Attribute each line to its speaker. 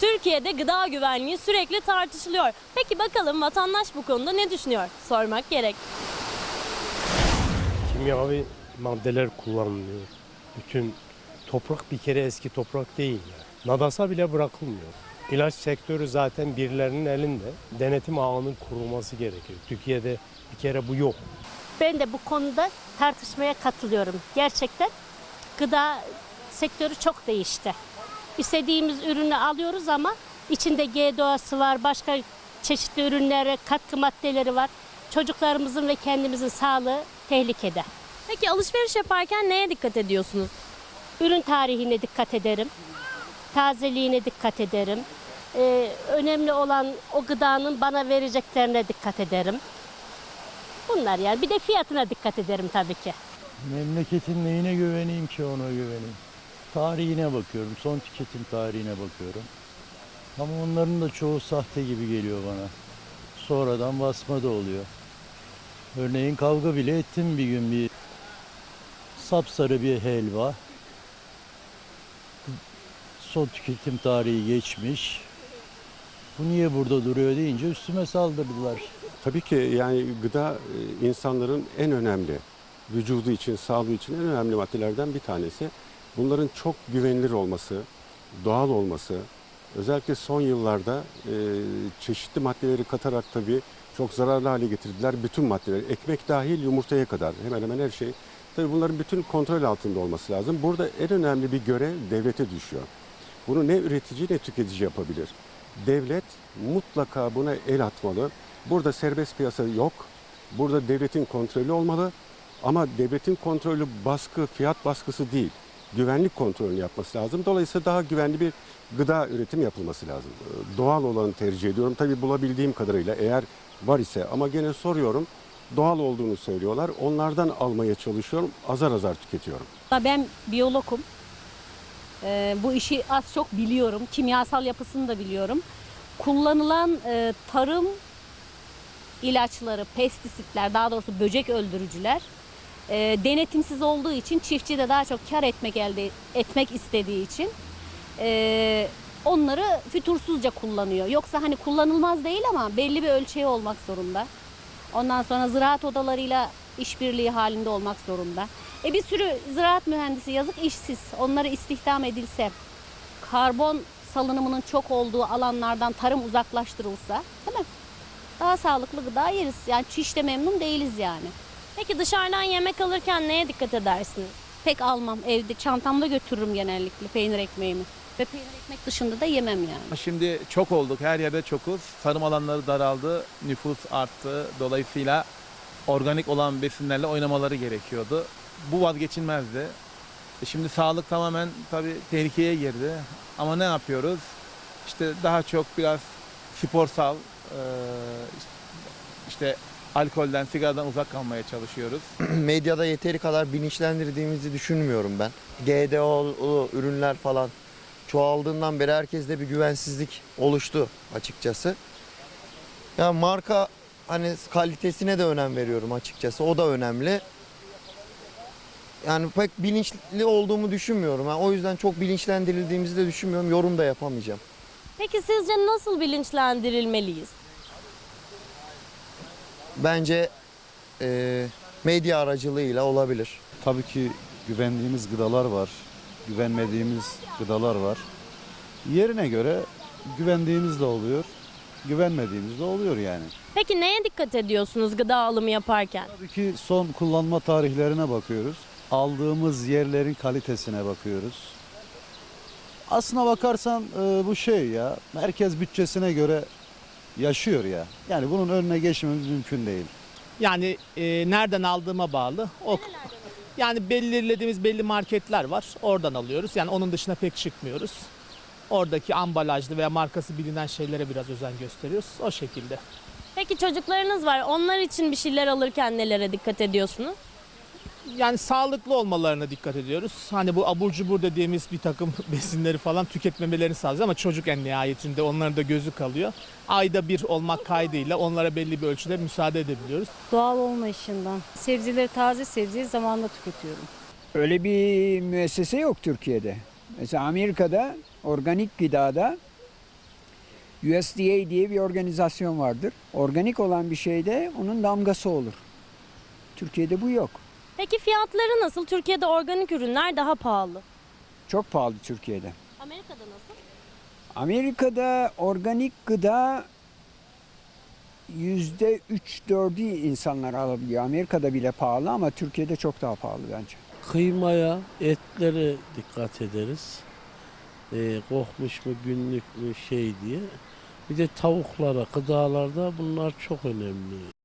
Speaker 1: Türkiye'de gıda güvenliği sürekli tartışılıyor. Peki bakalım vatandaş bu konuda ne düşünüyor? Sormak gerek.
Speaker 2: kimyavi maddeler kullanılıyor. Bütün toprak bir kere eski toprak değil. Yani. Nadasa bile bırakılmıyor. İlaç sektörü zaten birilerinin elinde. Denetim ağının kurulması gerekiyor. Türkiye'de bir kere bu yok.
Speaker 3: Ben de bu konuda tartışmaya katılıyorum. Gerçekten gıda sektörü çok değişti. İstediğimiz ürünü alıyoruz ama içinde GDO'su var, başka çeşitli ürünleri, katkı maddeleri var. Çocuklarımızın ve kendimizin sağlığı tehlikede.
Speaker 1: Peki alışveriş yaparken neye dikkat ediyorsunuz?
Speaker 3: Ürün tarihine dikkat ederim. Tazeliğine dikkat ederim. Ee, önemli olan o gıdanın bana vereceklerine dikkat ederim. Bunlar yani. Bir de fiyatına dikkat ederim tabii ki.
Speaker 4: Memleketin neyine güveneyim ki ona güveneyim. Tarihine bakıyorum, son tüketim tarihine bakıyorum. Ama onların da çoğu sahte gibi geliyor bana. Sonradan basma da oluyor. Örneğin kavga bile ettim bir gün bir sapsarı bir helva. Son tüketim tarihi geçmiş. Bu niye burada duruyor deyince üstüme saldırdılar.
Speaker 5: Tabii ki yani gıda e, insanların en önemli vücudu için, sağlığı için en önemli maddelerden bir tanesi. Bunların çok güvenilir olması, doğal olması, özellikle son yıllarda e, çeşitli maddeleri katarak tabii çok zararlı hale getirdiler. Bütün maddeler, ekmek dahil yumurtaya kadar hemen hemen her şey. Tabii bunların bütün kontrol altında olması lazım. Burada en önemli bir görev devlete düşüyor. Bunu ne üretici ne tüketici yapabilir. Devlet mutlaka buna el atmalı. Burada serbest piyasa yok. Burada devletin kontrolü olmalı. Ama devletin kontrolü baskı, fiyat baskısı değil. Güvenlik kontrolünü yapması lazım. Dolayısıyla daha güvenli bir gıda üretim yapılması lazım. Doğal olanı tercih ediyorum. Tabii bulabildiğim kadarıyla eğer var ise ama gene soruyorum. Doğal olduğunu söylüyorlar. Onlardan almaya çalışıyorum. Azar azar tüketiyorum.
Speaker 6: Ben biyologum. Ee, bu işi az çok biliyorum. Kimyasal yapısını da biliyorum. Kullanılan e, tarım ilaçları, pestisitler, daha doğrusu böcek öldürücüler e, denetimsiz olduğu için çiftçi de daha çok kar etmek elde etmek istediği için e, onları fütursuzca kullanıyor. Yoksa hani kullanılmaz değil ama belli bir ölçeği olmak zorunda. Ondan sonra ziraat odalarıyla işbirliği halinde olmak zorunda. E bir sürü ziraat mühendisi yazık işsiz. Onları istihdam edilse, karbon salınımının çok olduğu alanlardan tarım uzaklaştırılsa, değil mi? Daha sağlıklı gıda yeriz. Yani de memnun değiliz yani.
Speaker 1: Peki dışarıdan yemek alırken neye dikkat edersiniz?
Speaker 6: Pek almam. Evde çantamda götürürüm genellikle peynir ekmeğimi. Ve peynir ekmek dışında da yemem yani.
Speaker 7: Şimdi çok olduk, her yerde çokuz. Tarım alanları daraldı, nüfus arttı. Dolayısıyla organik olan besinlerle oynamaları gerekiyordu. Bu vazgeçilmezdi. E Şimdi sağlık tamamen tabii tehlikeye girdi. Ama ne yapıyoruz? İşte daha çok biraz sporsal, e, işte alkolden, sigaradan uzak kalmaya çalışıyoruz.
Speaker 8: medyada yeteri kadar bilinçlendirdiğimizi düşünmüyorum ben. GDO'lu ürünler falan çoğaldığından beri herkeste bir güvensizlik oluştu açıkçası. Ya marka hani kalitesine de önem veriyorum açıkçası. O da önemli. Yani pek bilinçli olduğumu düşünmüyorum. Yani o yüzden çok bilinçlendirildiğimizi de düşünmüyorum. Yorum da yapamayacağım.
Speaker 1: Peki sizce nasıl bilinçlendirilmeliyiz?
Speaker 8: Bence eee, medya aracılığıyla olabilir.
Speaker 9: Tabii ki güvendiğimiz gıdalar var, güvenmediğimiz gıdalar var. Yerine göre güvendiğimiz de oluyor, güvenmediğimiz de oluyor yani.
Speaker 1: Peki neye dikkat ediyorsunuz gıda alımı yaparken?
Speaker 9: Tabii ki son kullanma tarihlerine bakıyoruz. Aldığımız yerlerin kalitesine bakıyoruz. Aslına bakarsan e, bu şey ya, herkes bütçesine göre yaşıyor ya. Yani bunun önüne geçmemiz mümkün değil.
Speaker 10: Yani e, nereden aldığıma bağlı. O yani belirlediğimiz belli marketler var. Oradan alıyoruz. Yani onun dışına pek çıkmıyoruz. Oradaki ambalajlı veya markası bilinen şeylere biraz özen gösteriyoruz. O şekilde.
Speaker 1: Peki çocuklarınız var. Onlar için bir şeyler alırken nelere dikkat ediyorsunuz?
Speaker 10: Yani sağlıklı olmalarına dikkat ediyoruz. Hani bu abur cubur dediğimiz bir takım besinleri falan tüketmemelerini sağlıyoruz ama çocuk en nihayetinde onların da gözü kalıyor. Ayda bir olmak kaydıyla onlara belli bir ölçüde müsaade edebiliyoruz.
Speaker 6: Doğal olmayışından. Sebzeleri taze sebzeyi zamanında tüketiyorum.
Speaker 11: Öyle bir müessese yok Türkiye'de. Mesela Amerika'da organik gıdada USDA diye bir organizasyon vardır. Organik olan bir şeyde onun damgası olur. Türkiye'de bu yok.
Speaker 1: Peki fiyatları nasıl? Türkiye'de organik ürünler daha pahalı.
Speaker 11: Çok pahalı Türkiye'de.
Speaker 1: Amerika'da nasıl?
Speaker 11: Amerika'da organik gıda yüzde üç dördü insanlar alabiliyor. Amerika'da bile pahalı ama Türkiye'de çok daha pahalı bence.
Speaker 12: Kıymaya, etlere dikkat ederiz. Ee, kokmuş mu, günlük mü şey diye. Bir de tavuklara, gıdalarda bunlar çok önemli.